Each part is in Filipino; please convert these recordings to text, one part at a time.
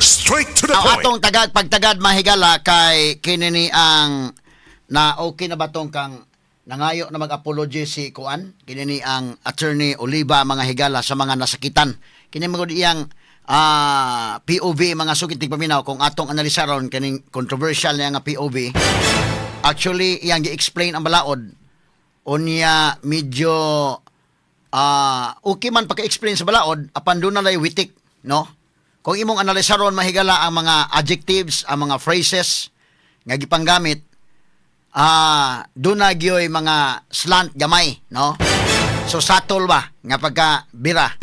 Straight to the Ang point. atong tagad pagtagad mahigala kay kinini ang na okay na ba tong kang nangayo na mag-apology si Kuan? Kinini ang attorney Oliva mga higala sa mga nasakitan. Kini magud iyang ah, POV mga sugit paminaw kung atong analisaron kining controversial niya nga POV actually iyang gi-explain ang balaod. Unya medyo ah okay man pagka-explain sa balaod apan doon na lay witik no kung imong analisaron mahigala ang mga adjectives ang mga phrases nga gipanggamit ah doon na gyoy mga slant gamay no? So satol ba nga pagka bira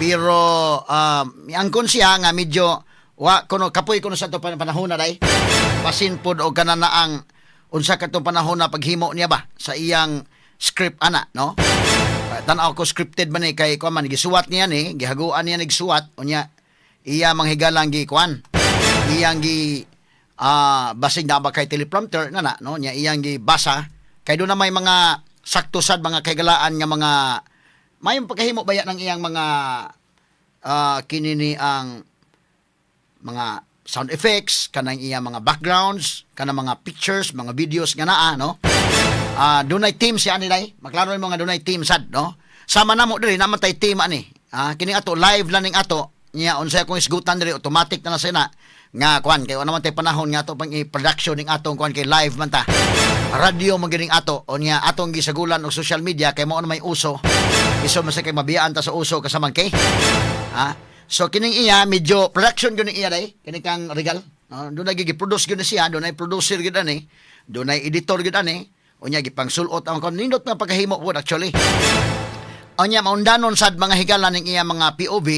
pero um, angkon siya nga medyo wa kuno kapoy kuno sa to pan- panahon na day pasin pod og kana na ang unsa ka panahon na paghimo niya ba sa iyang script ana no? Uh, tanaw ko scripted man ni kay kuan man gisuwat niya ni gihaguan niya nigsuwat unya iya manghigalang gi kuan. Iyang gi ah basig na ba kay teleprompter? Na na no? Nya iyang gi basa. Kay do na may mga sakto sad mga kaygalaan nga mga may pagkahimo baya ng iyang mga ah kinini ang mga sound effects kanang iya mga backgrounds kanang mga pictures mga videos nga naa no? Ah dunay team siya ani dai maklaro mga dunay team sad no? Sama na mo diri naman tay team ani. Ah kini ato live lang ning ato niya unsay akong isgutan diri automatic na na. Nga kwan kay wala man tay panahon nga ato pang i-production ning atong kwan kay live man ta. Radio man gining ato. O niya atong gisagulan og social media kay mao may uso. Iso man sa kay mabiyaan ta sa uso kasamang kay. Ha? So kining iya medyo production gyud iya dai kini kang regal. Uh, doon na gi-produce gyud siya doon na producer gyud ani. Doon na editor gyud ani. Unya gipang sulot ang kon. Nindot nga pagkahimo po actually. Unya maundanon sad mga higala ning iya mga POV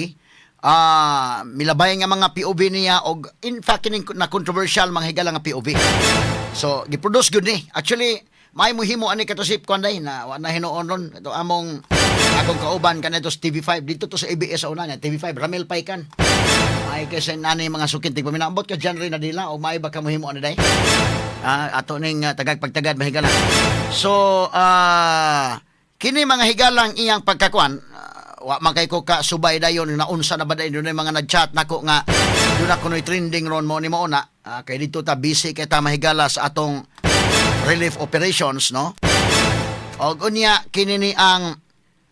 ah milabay nga mga POV niya og in fact kining na controversial mga higala nga POV so giproduce gyud ni. Actually may muhimo ani katosip ko anday na wa na hinuon ron. Ito among akong kauban kanito sa TV5 dito to sa ABS sa una niya TV5 Ramel Paikan. Ay kasi nani mga sukit tig paminaabot ka dyan rin na dila o may baka muhimo ani day ah ato ning uh, tagag pagtagad mahigala. So ah kini mga higalang iyang pagkakuan wa man ko ka subay dayon na unsa na ba dayon Dunay mga nag-chat nako nga doon ako no'y trending ron mo ni mo na Ah, kay dito ta busy kay ta mahigala sa atong relief operations no og unya kini ni ang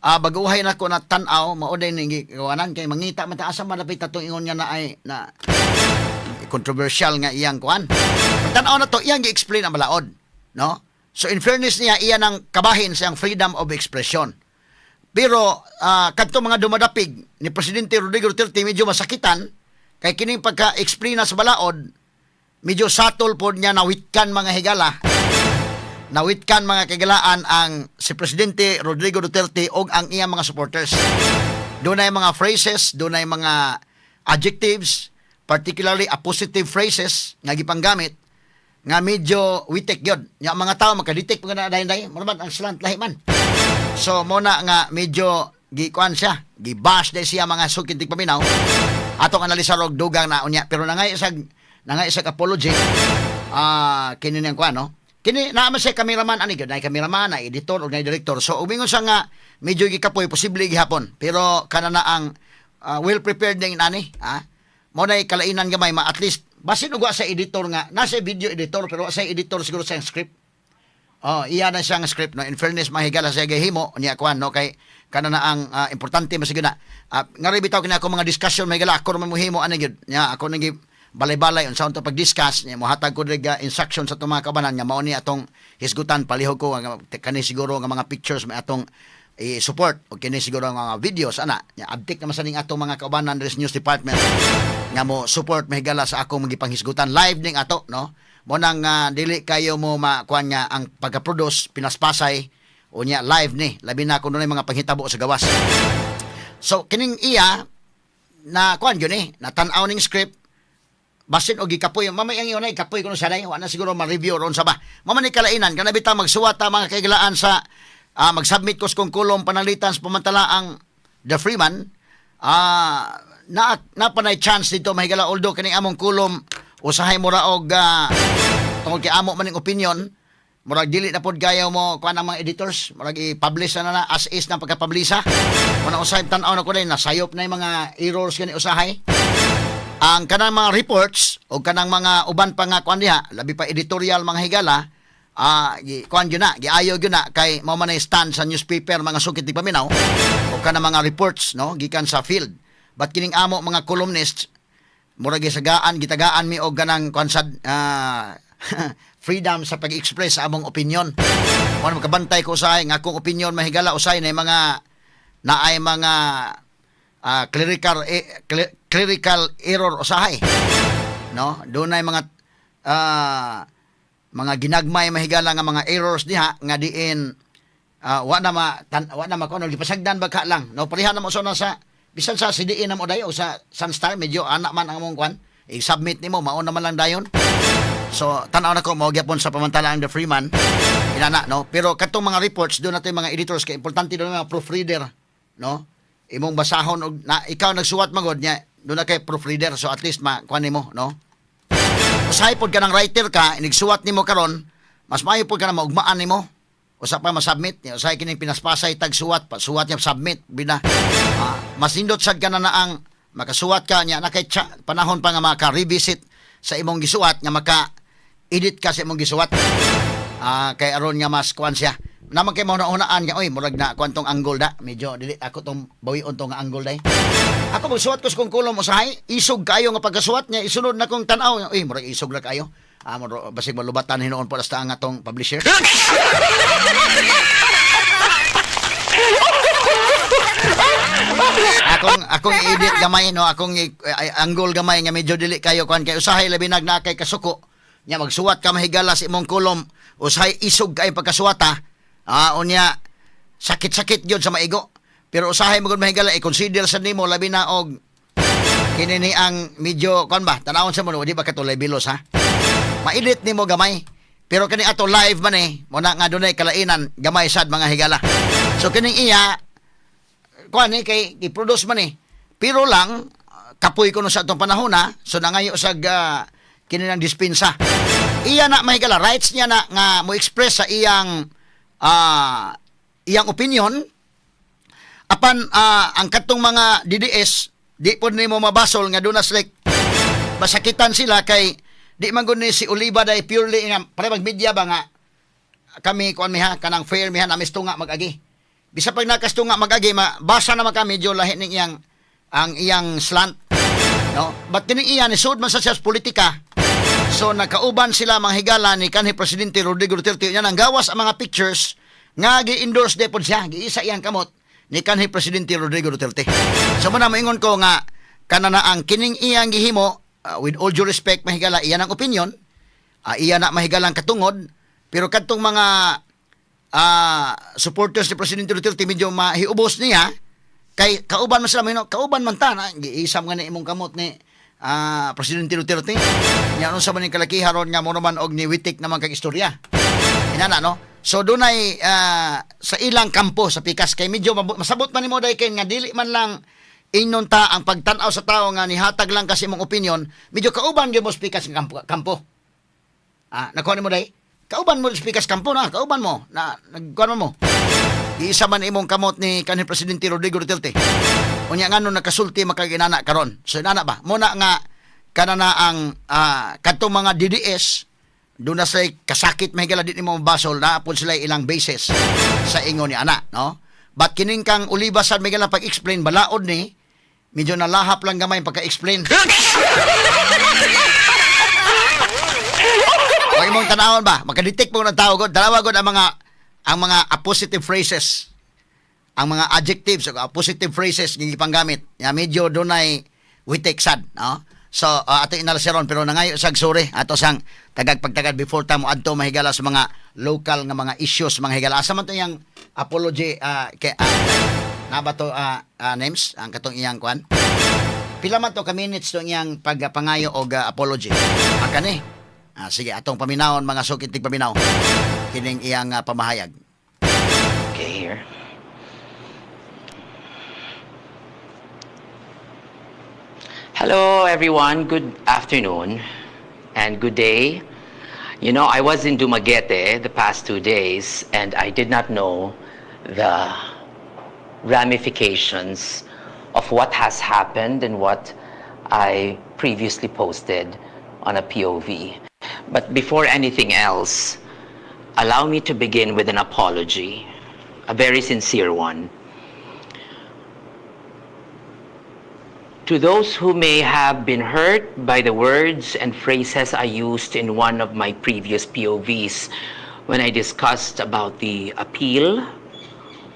ah, baguhay na ko na tan-aw mao din ning gigawanan kay mangita man ta asa malapit atong ingon nga na ay na controversial nga iyang kuan. Tan-aw na to iyang gi-explain ang balaod, no? So in fairness niya iya nang kabahin siyang freedom of expression. Pero ah, kadto mga dumadapig ni presidente Rodrigo Duterte medyo masakitan kay kining pagka-explain sa balaod medyo satol pod niya nawitkan mga higala nawitkan mga kagalaan ang si Presidente Rodrigo Duterte og ang iyang mga supporters. Doon ay mga phrases, doon ay mga adjectives, particularly a positive phrases nga gipanggamit nga medyo witik yun. Nga mga tao makadetect mga na maraman ang slant lahi man. So muna nga medyo gikuan siya, gibash dahil siya mga sukintig paminaw. Atong analisar og dugang na unya pero nangay isag nangay isag apology. Ah, kini niyang kuan no. Kini naman siya kameraman ani nay kameraman, na editor ug nay director. So umingon siya nga medyo gikapoy posible gihapon. Pero kana na ang ah, well prepared ning nani, ha? Mo nay kalainan gamay ma at least basin ug wa sa editor nga nasa video editor pero sa editor siguro sa script. Oh, iya na siyang script no. In fairness mahigala sa gahimo niya kuan no kay kana na ang ah, importante masiguna. Uh, nga rin bitaw kini ako mga discussion mahigala ako man muhimo ani gyud. Nya ako nagi balay-balay unsa unta pag-discuss niya mohatag ko rig ah, instruction sa mga kabanan nga mao ni atong hisgutan palihog ko nga kani siguro nga mga pictures may atong i-support o kini siguro nga mga videos ana nya abtik naman sa atong mga kaubanan res news department nga mo support mahigala sa akong magipanghisgutan live ning ato no mo nang ah, dili kayo mo makuan nga ang pagka-produce pinaspasay o nya live ni. Labi na kung dunay mga panghitabo sa gawas. So kining iya na kuan gyud ni natanaw ning script basin og gikapoy. Mamay ang iyon ay kapoy kuno sanay wa na siguro ma-review ron sa ba. Mama ni kalainan kana bitaw magsuwat ta mga kaigalaan sa ah, mag-submit ko kung kulong panalitan sa pamantalaang the Freeman. Ah na na panay chance dito mahigala although kani among kulom usahay mo ra og ah, tungod kay amo man ning opinion murag dili na pod gayaw mo kuan ang mga editors murag i-publish na na as is na pagka-publisa mo na usahay tan-aw na ko din nasayop na yung mga errors kani usahay. Ang kanang mga reports o kanang mga uban pa nga kuan diha labi pa editorial mga higala ah gi kuan gyud na giayo gyud na kay mao man stand sa newspaper mga sukit di paminaw. O kanang mga reports no gikan sa field. But kining amo mga columnists mura gisagaan gitagaan mi og ganang kuan sad ah, freedom sa pag-express sa among opinion kung makabantay ko usahay nga akong opinion mahigala usay na mga na ay mga ah, clerical eh, cle- clerical error usahay. No? Doon ay mga ah, mga ginagmay mahigala nga mga errors diha nga diin ah, wa na ma tan, wa na makuno gipasagdan ba ka lang. No pareha na mo sa bisan sa CDE na mo dayo sa Sunstar medyo anak man ang mong kwan i-submit nimo mao naman lang dayon So, tanaw na ko, mo gyapon sa pamantalaan the Freeman. Inana, no? Pero katong mga reports, doon natin mga editors, kay importante doon mga proofreader, no? Imong basahon, og, na, ikaw nagsuwat magod niya, doon na kay proofreader, so at least makuha mo, no? Usahay pod ka ng writer ka, nigsuwat nimo karon, mas maayo pod ka na maugmaan nimo. Usa pa masubmit, usahay kining pinaspasay tag suwat, pa suwat niya submit, bina. Ah, mas nindot sad ka na ang makasuwat ka niya na kay tsa, panahon pa nga maka-revisit sa imong gisuwat nga maka edit ka sa imong gisuwat. Ah, kay aron nga mas kuan siya. Naman kay mo na unaan nga oy murag na kuan tong angle da. Medyo dili ako tong bawion tong nga angle day. Ako magsuwat ko sa kong kulom usahay, isog kayo nga pagkasuwat niya, isunod na kong tanaw. Uy, murag isog na kayo. Ah, muro, basig malubatan hinoon po basta ang atong publisher. akong akong edit gamay no, akong angle gamay nga medyo dili kayo kuan kay usahay labi nag na kay kasuko. Nya magsuwat ka mahigala sa imong kulom, usahay isog kay pagkasuwata. Ah, unya sakit-sakit gyud sa maigo. Pero usahay mo mahigala i-consider sa nimo labi na og kini ni ang medyo kon ba tanawon sa mo di ba katulay bilos ha maedit nimo gamay pero kani ato live man eh mo na nga dunay kalainan gamay sad mga higala so kining iya kuan eh kay i-produce man eh. Pero lang ah, kapoy ko no sa atong panahon ha so nangayo sa uh, kini ng dispensa. Iya na mahigala rights niya na nga mo express sa iyang ah, iyang opinion. Apan ah, ang katong mga DDS di po nimo mabasol nga dunas like masakitan sila kay di man ni si Oliva day purely nga pare mag media ba nga? Kami kuan miha kanang fair miha na mistunga magagi bisa pag nakastunga magagi ma basa naman kami medyo lahi ning iyang ang iyang slant. No? But kining iya ni sud man sa siya politika. So nakauban sila mga higala ni kanhi presidente Rodrigo Duterte. Nya nang gawas ang mga pictures nga gi-endorse de pod siya. Giisa iyang kamot ni kanhi presidente Rodrigo Duterte. So mo na maingon ko nga kana na ang kining iyang gihimo uh, with all due respect mahigala iyan ang opinion. Uh, iya na mahigalang katungod. Pero kadtong mga ah, supporters ni presidente Duterte medyo mahiubos niya kay kauban man sila mahino kauban man ta na giisam nga ni imong kamot ni ah presidente Duterte nya ano sa man kalaki haron nga mo naman og ni Witik naman kag istorya inana no so dunay ah, sa ilang kampo sa pikas kay medyo masabot man nimo dai kay nga dili man lang ingnon ta ang pagtan-aw sa tao nga nihatag lang kasi imong opinion medyo kauban gyud mo sa pikas nga kampo, kampo. Ah, nakuha mo day? Kauban mo sa pikas kampo na, kauban mo. Na nagkuha mo. Iisa man imong kamot ni kanhi presidente Rodrigo Duterte. Unya ngano nakasulti makaginana karon. So inana ba? Muna nga kanana ang ah, kadtong mga DDS doon na sila kasakit mahigala di mo basol na apod sila ilang bases sa ingon ni ana no but kining kang ulibasan may gala pag-explain balaod ni medyo nalahap lang gamay pagka-explain Huwag mong tanawon ba? Makadetect mo ng tao. Dalawa god ang mga ang mga appositive phrases. Ang mga adjectives o appositive phrases nga gipanggamit. Ya medyo dunay witik sad, no? So uh, ato inalasiron pero nangayo sag suri ato sang tagag pagtagad before ta mo adto mahigala sa mga local nga mga issues mga higala. Asa man to yang apology uh, kay uh, na to uh, uh, names ang katong iyang kwan? Pila man to ka minutes to iyang pagpangayo og uh, apology. Aka ni. Ah, sige, atong paminawon mga sukitig paminaw. Kining iyang ah, pamahayag. Okay, here. Hello, everyone. Good afternoon and good day. You know, I was in Dumaguete the past two days and I did not know the ramifications of what has happened and what I previously posted on a POV. But before anything else, allow me to begin with an apology, a very sincere one. To those who may have been hurt by the words and phrases I used in one of my previous POVs when I discussed about the appeal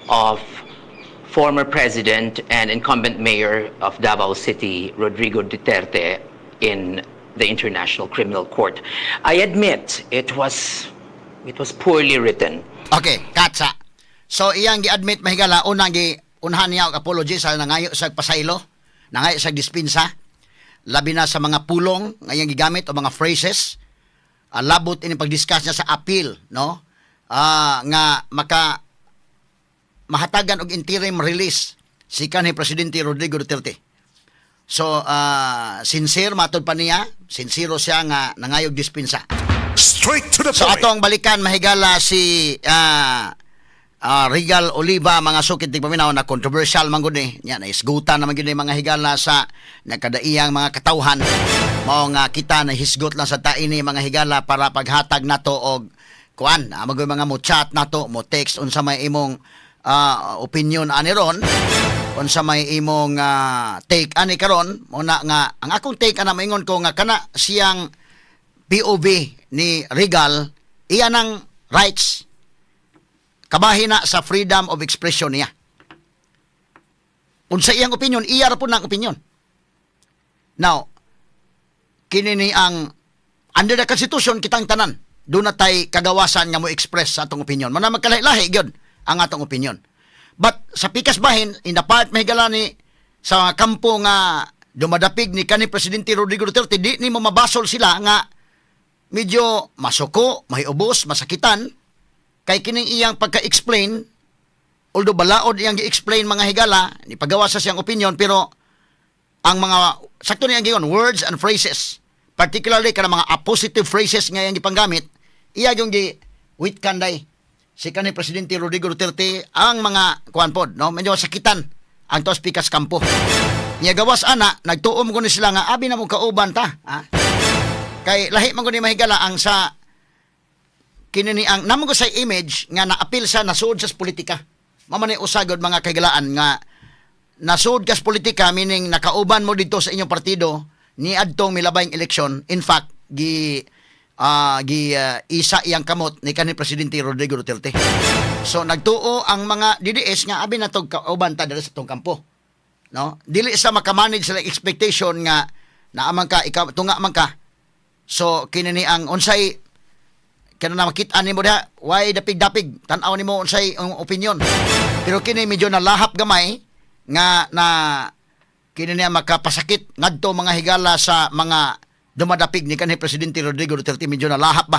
of former President and incumbent Mayor of Davao City, Rodrigo Duterte, in the International Criminal Court. I admit it was it was poorly written. Okay, katsa. So iyang gi-admit mahigala unang gi unhan niya og apology sa nangayo sa pasaylo, nangayo sa dispensa, labi na sa mga pulong nga iyang gigamit o mga phrases. ah, labot ini pag-discuss niya sa appeal, no? Ah, nga maka mahatagan og interim release si kanhi presidente Rodrigo Duterte. So, ah, sincere matod pa niya, sincero siya nga nangayog dispensa. Straight to the So point. atong balikan mahigala si ah ah, Regal Oliva mga sukit di paminaw na controversial man gud ni. Nya na isgutan naman ni mga higala sa nakadaiyang mga katawhan. Mao nga kita na hisgot lang sa taini mga higala para paghatag nato og kuan, magoy mga mo chat nato, mo text unsa may imong ah, opinion ani ron unsa may imong ah, take ani karon mo na nga ang akong take ana maingon ko nga kana siyang POV ni Regal, iya ng rights. Kabahin na sa freedom of expression niya. Unsa iyang opinion, iya ra po ng opinion. Now, kini ni ang under the constitution kitang tanan. Doon na tay kagawasan nga mo express sa atong opinion. Mana magkalahi-lahi gyud ang atong opinion. But sa pikas bahin, in the part mahigala ni sa kampo nga dumadapig ni kanhi presidente Rodrigo Duterte, di ni mo mabasol sila nga medyo masuko, may ubos, masakitan, kay kining iyang pagka-explain, although balaod iyang gi-explain mga higala, ni pagawa sa siyang opinion, pero ang mga, sakto niyang giyon, words and phrases, particularly kana mga appositive phrases nga iyang gipanggamit, iya yung gi wit kanday si kanhi presidente Rodrigo Duterte ang mga kuan pod no medyo sakitan ang tos pikas kampo niya gawas ana nagtuom ko ni sila nga abi na mo kauban ta ha? kay lahi man ko ni mahigala ang sa kinini ang namon ko sa image nga naapil sa nasud sa politika. Mamani usagod mga kagalaan nga nasud kas politika meaning nakauban mo dito sa inyong partido ni adtong milabayng eleksyon. In fact gi ah, gi ah, isa iyang kamot ni kanhi presidente Rodrigo Duterte. So nagtuo ang mga DDS nga abi na tog kauban ta diri sa tong kampo no? Dili sa makamanage sila expectation nga naaman ka ikaw tunga man ka. So kini ni ang unsay kana na makita nimo diha why dapig-dapig? Tan-aw nimo unsay ang opinion. Pero kini medyo nalahap gamay nga na kini niya makapasakit ngadto mga higala sa mga dumadapig ni kanhi presidente Rodrigo Duterte medyo nalahap ba.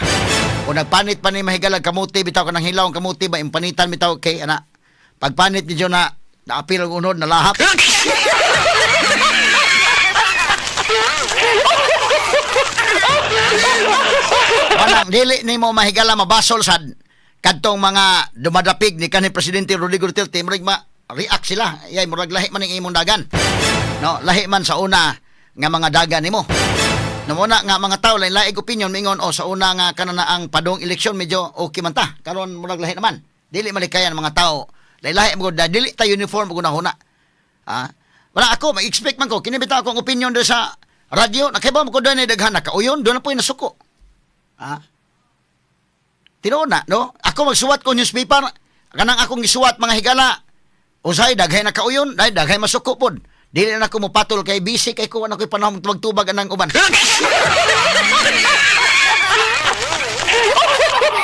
O nagpanit pa ni mahigala kamuti bitaw kanang hilaw ang kamuti ba impanitan bitaw kay ana. Pagpanit medyo na naapil ang unod nalahap. Manang dili nimo mahigala mabasol sad kadtong mga dumadapig ni kanhi presidente Rodrigo Duterte murag ma react sila yay murag lahi man ang imong dagan no lahi man sa una nga mga dagan nimo no muna nga mga tao lain laing opinion mingon o sa una nga kanana ang padong eleksyon medyo okay man ta. Karon murag lahi naman. Dili malikayan mga tao. Lain lahi mo da dili ta uniform ko na huna. Ha? Wala ako mag-expect man ko. Kinibitaw akong opinion do sa radyo. Nakibaw mo ko doon ni daghan na kauyon doon na po nasuko. Ha? Tinuod na, no? Ako magsuwat ko newspaper, kanang akong gisuwat mga higala. Usay daghay na kauyon, dahil daghay masuko pod. Dili na ako mopatol kay busy kay kuha na ko'y panahon magtubag anang uban.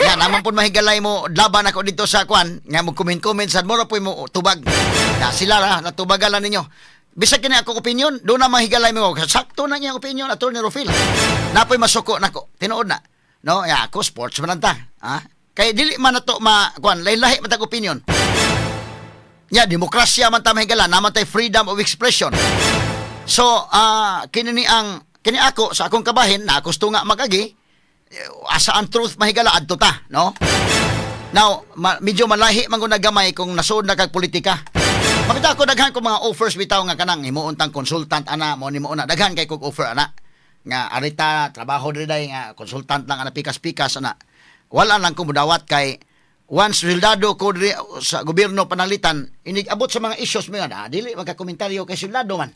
Yan, naman po mahigalay mo, laban ako dito sa kwan, nga mo comment-comment sa mura po mo tubag. Ya, sila ra, natubagalan ninyo. Bisag kini akong opinion, doon na mahigalay mo. Sakto na niya opinion, Atty. Rufil. Napoy masuko nako, tinuod na. No, ya ako sports man ta. Ha? Kay dili man nato ma kwan, lahi-lahi man opinion. Ya, demokrasya man ta mahigala, naman tay freedom of expression. So, ah kini ni ang kini ako sa akong kabahin na ako nga magagi asa ang truth mahigala adto ta, no? Now, ma- medyo malahi man ko nagamay kung nasud na kag politika. Mabitaw ko daghan ko mga offers bitaw nga kanang himuuntang consultant ana mo ni mo na daghan kay kog offer ana nga arita trabaho diri day nga consultant lang ana pikas-pikas ana. Wala lang ko mudawat kay once rildado ko diri sa gobyerno panalitan inig abot sa mga issues mo nga ah, dili magka-komentaryo kay rildado man.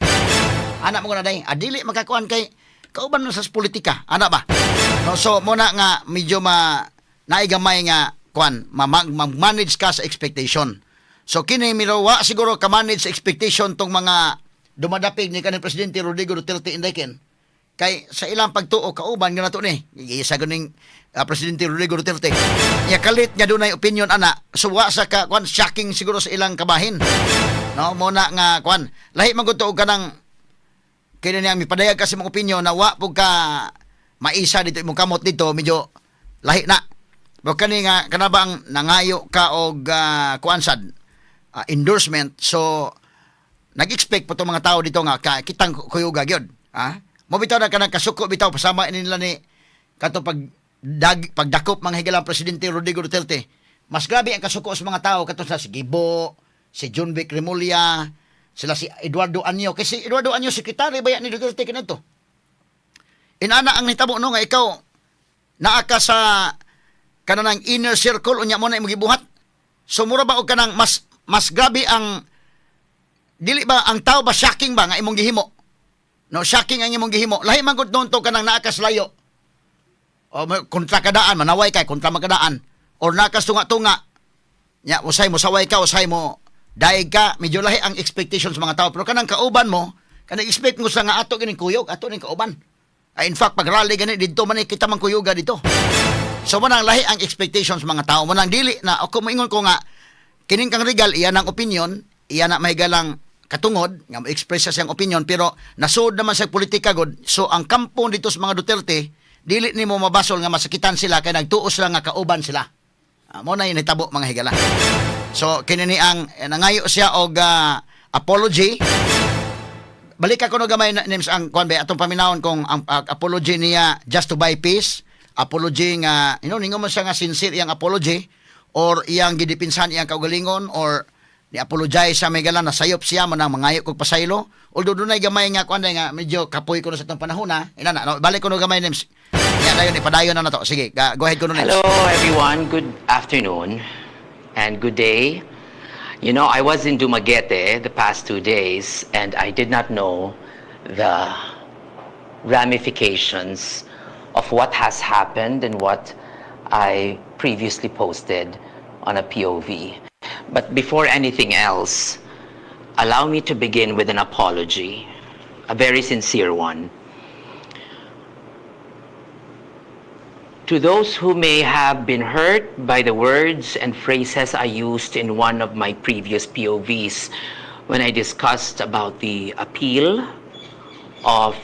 Ana mo na day, ah, dili magkakuan kay kauban na sa politika, ana ba? No, so mo na nga medyo ma naigamay nga ma- mag-manage ka sa expectation. So kini mirawa siguro ka manage sa expectation tong mga dumadapig ni kanang presidente Rodrigo Duterte Inday kay sa ilang pagtuo kauban nga nato ni. Isa ganing ah, presidente Rodrigo Duterte. Ya kalit nga dunay opinion ana. Suwa sa ka kwan shocking siguro sa ilang kabahin. No mo na nga kwan. Lahi man gud to og kanang kini niyang mipadayag kasi mong opinion na wa pug ka maisa dito imong kamot dito medyo lahi na. Pero kani nga kanabang nangayo ka og uh, kuansad ah, endorsement. So nag-expect po itong mga tao dito nga ka, kitang kuyuga gyud ha mo bitaw na kanang kasuko bitaw pasama ini nila ni kato pag dag, pagdakop mga higalang presidente Rodrigo Duterte. Mas grabe ang kasuko sa mga tao kato sa si Gibo si John Vic Remulla sila si Eduardo Anyo. Kasi si Eduardo Anyo sekretary ba yan ni Duterte kanito inana ang nitabo no nga ikaw naa ka sa kanang inner circle unya mo na imong gibuhat so mura ba og kanang mas mas grabe ang dili ba ang tao ba shocking ba nga imong gihimo no shocking ang imong gihimo. Lahi man gud noon to kanang naa ka sa layo o kontra kadaan manaway kay kontra makadaan or nakas tunga-tunga nya usay mo saway ka usay mo daig ka. Medyo lahi ang expectations mga tao. Pero kanang kauban mo kanang expect mo sa nga ato kining kuyog ato ning kauban. Ah, in fact pag rally gani dito man kita man kuyuga dito. So manang lahi ang expectations mga tao. Manang dili na ako moingon ko nga kining kang regal iyan ang opinion iyan na may galang katungod nga express siya siyang opinion pero nasud naman sa politika god. So ang kampo dito sa mga Duterte dili nimo mabasol nga masakitan sila kay nagtuos lang nga kauban sila. Ah, mo na yun hitabo mga higala. So kini ni ang eh, nangayo siya og ah, apology. Balik ako no gamay na names ang ba atong paminawon kung ang ang apology niya just to buy peace. Apology nga you know ningo man siya nga sincere iyang apology or iyang gidipinsan iyang kaugalingon or ni apologize sa may galan na sayop siya man ang mangayo kog pasaylo although dunay gamay nga kuan nga medyo kapoy ko na sa tong panahon na ina na no, balik ko no gamay names ya dayon ipadayon na nato sige go ahead ko no Hello, everyone. Good afternoon and good day. You know, I was in Dumaguete the past two days, and I did not know the ramifications of what has happened and what I previously posted on a POV. But before anything else, allow me to begin with an apology, a very sincere one. To those who may have been hurt by the words and phrases I used in one of my previous POVs when I discussed about the appeal of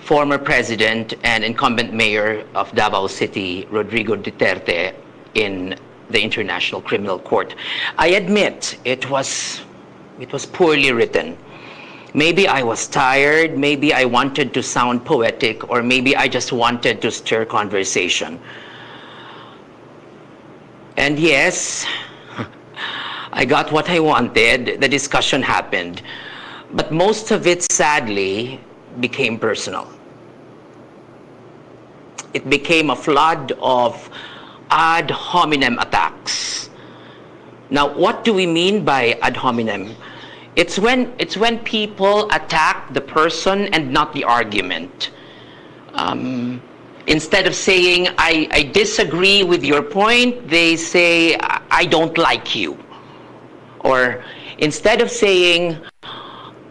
former President and incumbent Mayor of Davao City, Rodrigo Duterte, in the International Criminal Court. I admit it was, it was poorly written. Maybe I was tired, maybe I wanted to sound poetic, or maybe I just wanted to stir conversation. And yes, I got what I wanted. The discussion happened. But most of it, sadly, became personal. It became a flood of ad hominem attacks. Now, what do we mean by ad hominem? It's when it's when people attack the person and not the argument. Um, instead of saying I, I disagree with your point, they say I I don't like you. Or instead of saying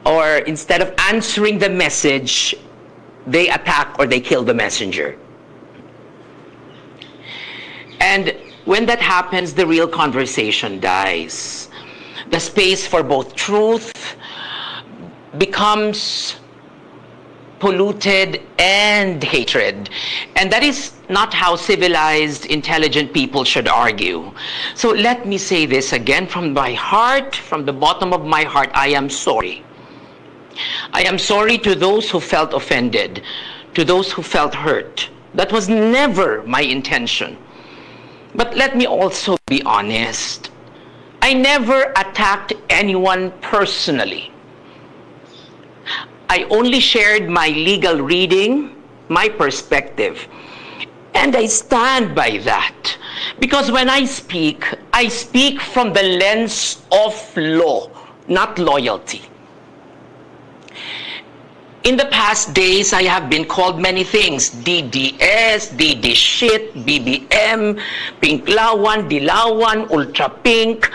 or instead of answering the message, they attack or they kill the messenger. And when that happens, the real conversation dies. The space for both truth becomes polluted and hatred. And that is not how civilized, intelligent people should argue. So let me say this again from my heart, from the bottom of my heart, I am sorry. I am sorry to those who felt offended, to those who felt hurt. That was never my intention. But let me also be honest. I never attacked anyone personally. I only shared my legal reading, my perspective. And I stand by that. Because when I speak, I speak from the lens of law, not loyalty. In the past days, I have been called many things. DDS, DD shit, BBM, pink Pinklawan, Dilawan, Ultra Pink.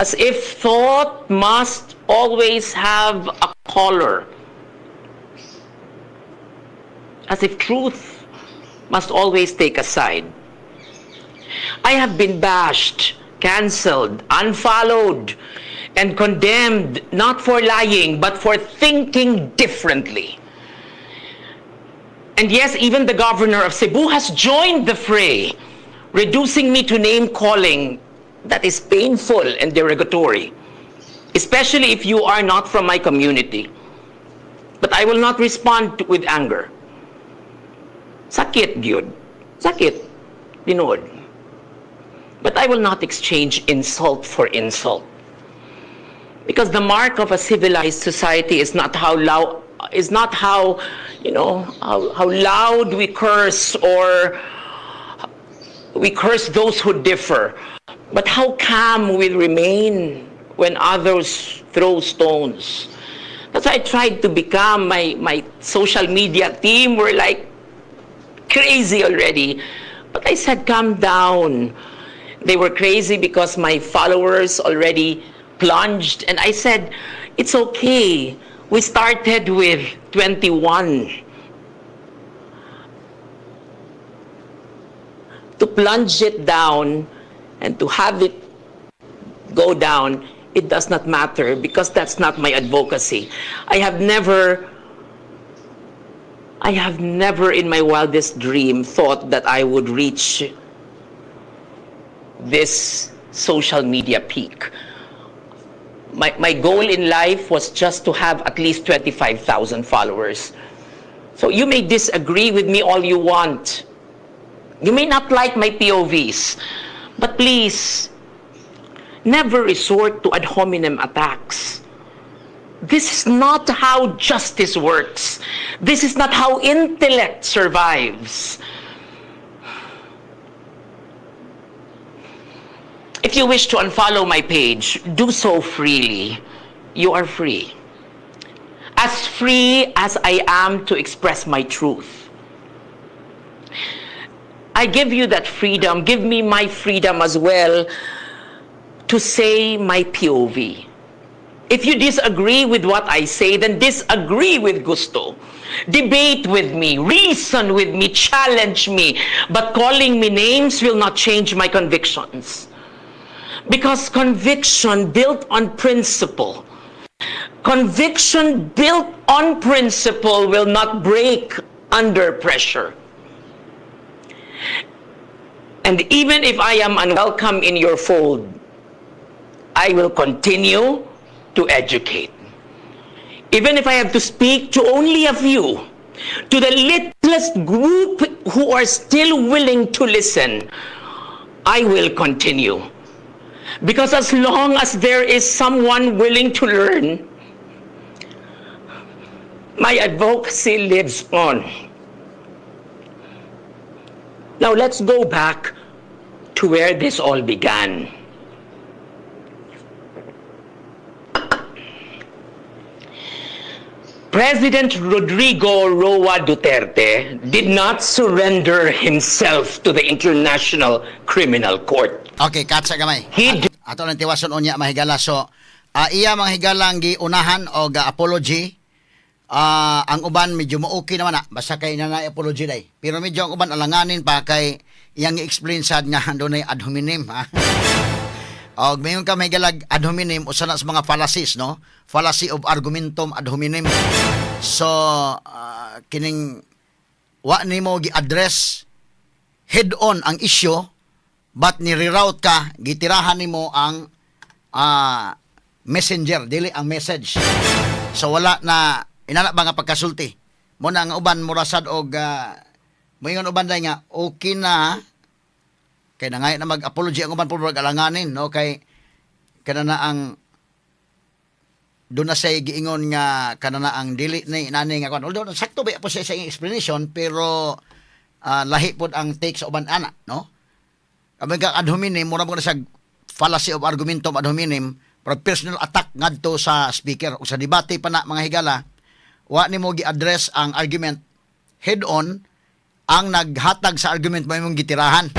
As if thought must always have a color. As if truth must always take a side. I have been bashed, cancelled, unfollowed, and condemned not for lying, but for thinking differently. And yes, even the governor of Cebu has joined the fray, reducing me to name calling that is painful and derogatory, especially if you are not from my community. But I will not respond to- with anger. Sakit, gyud. Sakit. Tinood. But I will not exchange insult for insult. Because the mark of a civilized society is not how loud, is not how, you know, how, how loud we curse or we curse those who differ, but how calm we remain when others throw stones. That's why I tried to become my, my social media team were like crazy already. But I said, calm down. They were crazy because my followers already plunged. And I said, it's okay. We started with 21. To plunge it down and to have it go down, it does not matter because that's not my advocacy. I have never I have never in my wildest dream thought that I would reach this social media peak. My, my goal in life was just to have at least 25,000 followers. So you may disagree with me all you want. You may not like my POVs, but please, never resort to ad hominem attacks. This is not how justice works. This is not how intellect survives. If you wish to unfollow my page, do so freely. You are free. As free as I am to express my truth. I give you that freedom. Give me my freedom as well to say my POV. If you disagree with what I say, then disagree with gusto. Debate with me, reason with me, challenge me. But calling me names will not change my convictions. Because conviction built on principle, conviction built on principle will not break under pressure. And even if I am unwelcome in your fold, I will continue to educate. Even if I have to speak to only a few, to the littlest group who are still willing to listen, I will continue. Because as long as there is someone willing to learn, my advocacy lives on. Now let's go back to where this all began. President Rodrigo Roa Duterte did not surrender himself to the International Criminal Court. Okay, katsa gamay. He did- Ato lang tiwason unya mahigala so ah, iya mga higalang giunahan o ga apology Ah, ang uban medyo mo okay naman na basta kay na apology day. Pero medyo ang uban alanganin pa kay iyang i-explain sad nga doon ay ad hominem ha. Og mayon ka may galag ad hominem usa na sa mga fallacies no. Fallacy of argumentum ad hominem. So ah, kining wa nimo gi-address head on ang issue but ni-reroute ka? Gitirahan nimo ang ah, messenger. Dili ang message. So wala na inana ba nga pagkasulti? Mo na ang uban murasad og uh, moingon uban day nga okay na. Kay na na mag-apology ang uban pulog alanganin no? Kay kana na ang doon na siya giingon nga kana na ang dili ni nani nga kon although sakto ba po siya sa explanation pero ah, lahi pod ang take sa uban ana no kami ka ad hominem mura mo na siya fallacy of argumentum ad hominem pero personal attack ngadto sa speaker. O sa debate pa na mga higala wa nimo gi-address ang argument head on ang naghatag sa argument mo imong gitirahan